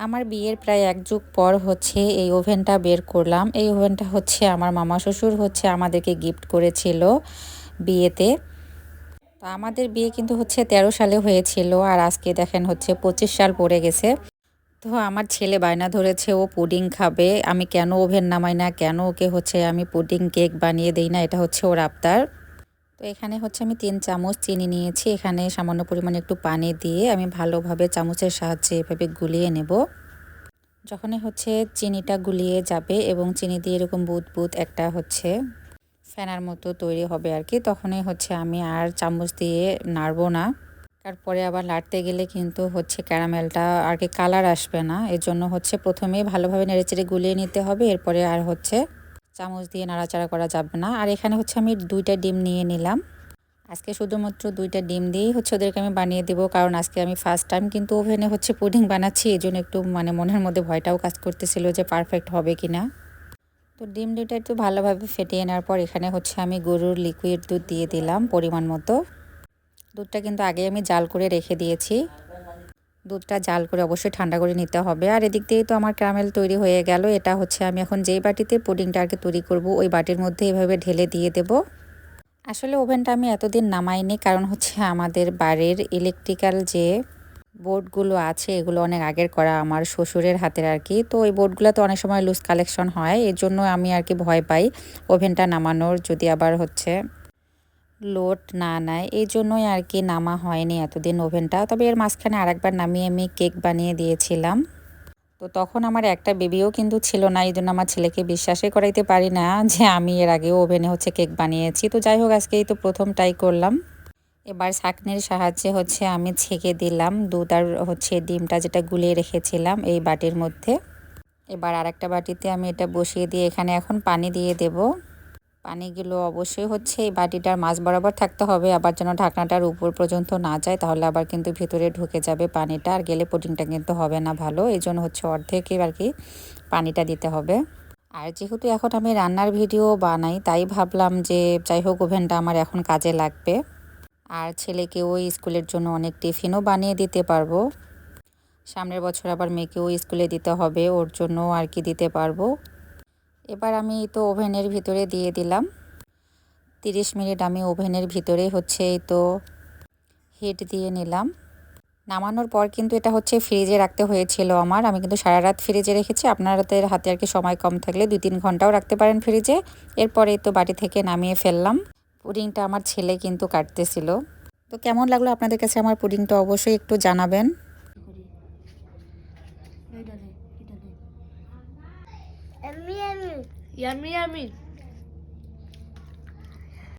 আমার বিয়ের প্রায় এক যুগ পর হচ্ছে এই ওভেনটা বের করলাম। এই ওভেনটা হচ্ছে আমার মামা শ্বশুর হচ্ছে আমাদেরকে গিফট করেছিল বিয়েতে। তো আমাদের বিয়ে কিন্তু হচ্ছে তেরো সালে হয়েছিল আর আজকে দেখেন হচ্ছে পঁচিশ সাল পড়ে গেছে। তো আমার ছেলে বায়না ধরেছে, ও পুডিং খাবে, আমি কেন ওভেন নামাই না? কেন ওকে হচ্ছে আমি পুডিং কেক বানিয়ে দেই না? এটা হচ্ছে ওর আবদার। তো এখানে হচ্ছে আমি তিন চামচ চিনি নিয়েছি। এখানে সামান্য পরিমাণে একটু পানি দিয়ে আমি ভালোভাবে চামচের সাহায্যে এভাবে গুলিয়ে নেব। যখনই হচ্ছে চিনিটা গুলিয়ে যাবে এবং চিনি দিয়ে এরকম বুদ বুদ একটা হচ্ছে ফেনার মতো তৈরি হবে আর কি, তখনই হচ্ছে আমি আর চামচ দিয়ে নাড়বো না। তারপরে আবার লাড়তে গেলে কিন্তু হচ্ছে ক্যারামেলটা আর কি কালার আসবে না। এর জন্য হচ্ছে প্রথমেই ভালোভাবে নেড়েচেড়ে গুলিয়ে নিতে হবে। এরপরে আর হচ্ছে চামচ দিয়ে নাড়াচাড়া করা যাবে না। আর এখানে হচ্ছে আমি দুইটা ডিম নিয়ে নিলাম। আজকে শুধুমাত্র দুইটা ডিম দিয়েই হচ্ছে ওদেরকে আমি বানিয়ে দেবো, কারণ আজকে আমি ফার্স্ট টাইম কিন্তু ওভেনে হচ্ছে পুডিং বানাচ্ছি এই জন্য একটু মানে মনের মধ্যে ভয়টাও কাজ করতেছিল যে পারফেক্ট হবে কি না তো ডিম দুইটা একটু ভালোভাবে ফেটিয়ে নেওয়ার পর এখানে হচ্ছে আমি গরুর লিকুইড দুধ দিয়ে দিলাম পরিমাণ মতো। দুধটা কিন্তু আগে আমি জাল করে রেখে দিয়েছি। দুধটা জাল করে অবশ্যই ঠান্ডা করে নিতে হবে। আর এদিক দিয়েই তো আমার ক্যারামেল তৈরি হয়ে গেল। এটা হচ্ছে আমি এখন যেই বাটিতে পুডিংটা আর কি তৈরি করব, ওই বাটির মধ্যে এভাবে ঢেলে দিয়ে দেব। আসলে ওভেনটা আমি এতদিন নামাইনি, কারণ হচ্ছে আমাদের বাড়ির ইলেকট্রিক্যাল যে বোর্ডগুলো আছে, এগুলো অনেক আগের করা আমার শ্বশুরের হাতের আর কি তো ওই বোর্ডগুলো তো অনেক সময় লুজ কালেকশন হয়, এর জন্য আমি আর কি ভয় পাই ওভেনটা নামানোর, যদি আবার হচ্ছে লোড না নেয়, এই জন্যই আর কি নামা হয়নি এতদিন ওভেনটা। তবে এর মাঝখানে আরেকবার নামিয়ে আমি কেক বানিয়ে দিয়েছিলাম। তো তখন আমার একটা বেবিও কিন্তু ছিল না, এই জন্য আমার ছেলেকে বিশ্বাসই করাইতে পারি না যে আমি এর আগেও ওভেনে হচ্ছে কেক বানিয়েছি। তো যাই হোক, আজকেই তো প্রথম ট্রাই করলাম। এবার ছাঁকনির সাহায্যে হচ্ছে আমি ছেঁকে দিলাম। দুধ আর হচ্ছে ডিমটা যেটা গুলিয়ে রেখেছিলাম এই বাটির মধ্যে। এবার আরেকটা বাটিতে আমি এটা বসিয়ে দিয়ে এখানে এখন পানি দিয়ে দেবো। পানিগুলো অবশ্যই হচ্ছে এই বাটিটার মাছ বরাবর থাকতে হবে। আবার যেন ঢাকনাটার উপর পর্যন্ত না যায়, তাহলে আবার কিন্তু ভিতরে ঢুকে যাবে পানিটা। আর গেলে পুডিংটা কিন্তু হবে না ভালো, এই জন্য হচ্ছে অর্ধেকই আর কি পানিটা দিতে হবে। আর যেহেতু এখন আমি রান্নার ভিডিও বানাই, তাই ভাবলাম যে যাই হোক, ওভেনটা আমার এখন কাজে লাগবে। আর ছেলেকে ওই স্কুলের জন্য অনেক টিফিনও বানিয়ে দিতে পারব। সামনের বছর আবার মেয়েকেও স্কুলে দিতে হবে, ওর জন্য আর কি দিতে পারব। এবার আমি তো ওভেনের ভিতরে দিয়ে দিলাম। তিরিশ মিনিট আমি ওভেনের ভিতরে হচ্ছে তো হিট দিয়ে নিলাম। নামানোর পর কিন্তু এটা হচ্ছে ফ্রিজে রাখতে হয়েছিল আমার। আমি কিন্তু সারা রাত ফ্রিজে রেখেছি। আপনাদের হাতে আর কি সময় কম থাকলে দুই তিন ঘন্টাও রাখতে পারেন ফ্রিজে। এরপরে তো বাড়ি থেকে নামিয়ে ফেললাম। পুডিংটা আমার ছেলে কিন্তু কাটতেছিল। তো কেমন লাগল আপনাদের কাছে আমার পুডিংটা অবশ্যই একটু জানাবেন। A mí, a mí. Y a mí, a mí.